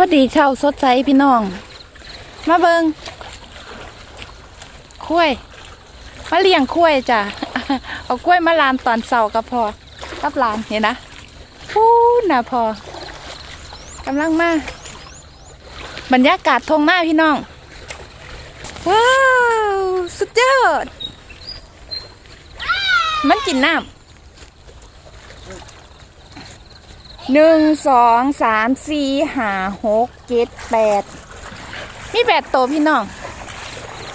วัสดีชาวสดใสพี่น้อง มาเบิงคุ้ยมาเลี้ยงคุ้ยจ้ะ เอากล้วยมาลานตอนเสาร์ก็พอกับลานเห็นนะพูดนะพอกำลังมาบรรยากาศทงหน้าพี่น้อง ว้าว สุดยอด มันกินน้ำ หนึ่งสองสามสี่ห้าหกเจ็ดแปดมีแปดตัวพี่น้อง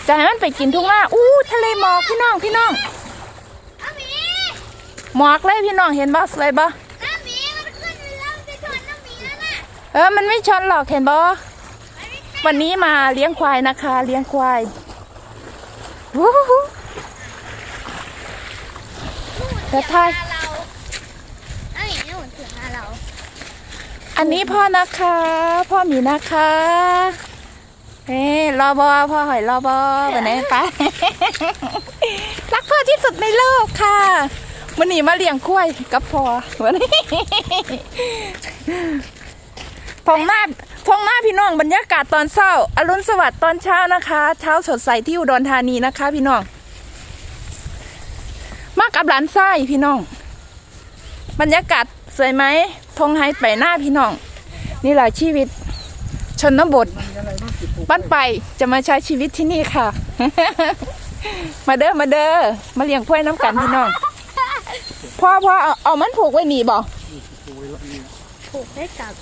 จะให้มันไปกินทุ่งนาอู้ทะเลหมอกพี่น้องพี่น้องน้ำหมีหมอกเลยพี่น้องเห็นบ่สวยบ่น้ำหมีมันขึ้นแล้วจะชนน้ำหมีแล้วน่ะเออ มันไม่ชนหรอกเห็นบ่วันนี้มาเลี้ยงควายนะคะ เลี้ยงควายวู้ฮู้เดี๋ยวทาย เราน้ำหมีนู่นถึงหาเรา อันนี้พ่อนะคะ พ่อหมีนะคะเฮ้รอบอพ่อหอยรอบอวันนี้ไปรักพ่อที่สุดในโลกค่ะวันนี้มาเลี้ยงควายกับพ่อวันนี้ทองหน้าทองหน้าพี่น้องบรรยากาศตอนเช้า อรุณสวัสดิ์ตอนเช้านะคะ เช้าสดใสที่อุดรธานีนะคะ พี่น้อง มากับหลานไส้พี่น้อง บรรยากาศสวยไหม ทงไฮไปหน้าพี่น้อง นี่แหละชีวิต ชนบทบ้านไปจะมาใช้ชีวิตที่นี่ค่ะ มาเด้อมาเด้อมาเลี้ยงพ้วยน้ำกันพี่น้องพ่อพ่อเอาเอามันผูกไว้หนีบ่ผูกได้กับ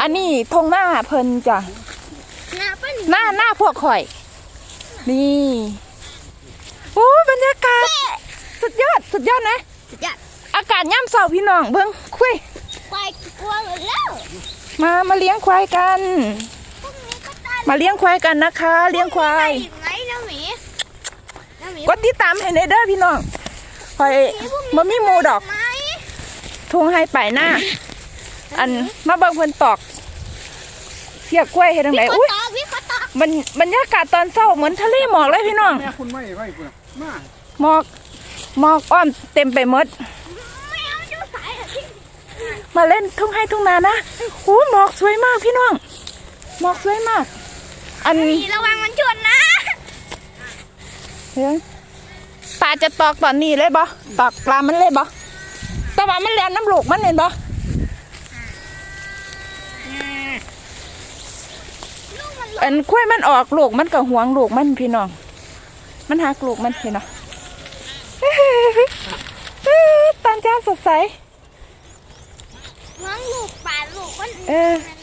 อันนี้ทงหน้าเพิ่นจ้ะหน้าป้าหนีหน้าหน้าพวกข่อย นี่โอ้ยบรรยากาศสุดยอดสุดยอดนะ สุดยอด อากาศย่ำเสาพี่น้องเบิ้งคุยควายกลัวหมดแล้ว มามาเลี้ยงควายกันพวกนี้ก็ตายมาเลี้ยงควายกันนะคะ เลี้ยงควายอีกไหมน้ำหมีน้ำหมีกดติดตามให้ในเด้อพี่น้องคอยบ่มีหมูดอกไหมทงให้ไปหน้า อันมาเบิ่งเพิ่นตอก เสียกล้วยเฮ็ดจังไดขออุ้ยตอกพี่ขอตอกบรรบรรยากาศตอนเช้าเหมือนทะเลหมอกเลยพี่น้องแม่คุณไม่ไว้คุณมาหมอกหมอกอ้อมเต็มไปหมด ไม่เอาดูสายอะพี่ มาเล่นทุ่งให้ทุ่งนานะโอ้หมอกสวยมากพี่น้อง หมอกสวยมาก อันพี่ระวังมันชนนะเฮ้ยปลาจะตอกตอนนี้เลยบ่ตอกปลามันเลยบ่แต่ว่ามันเลียนน้ำลูกมันเห็นบ่ลูกมันอันคุ้ยมันออกลูกมันก็หวงลูกมันพี่น้อง มันหักลูกมันพี่น้องตอนเช้าสดใส 哎。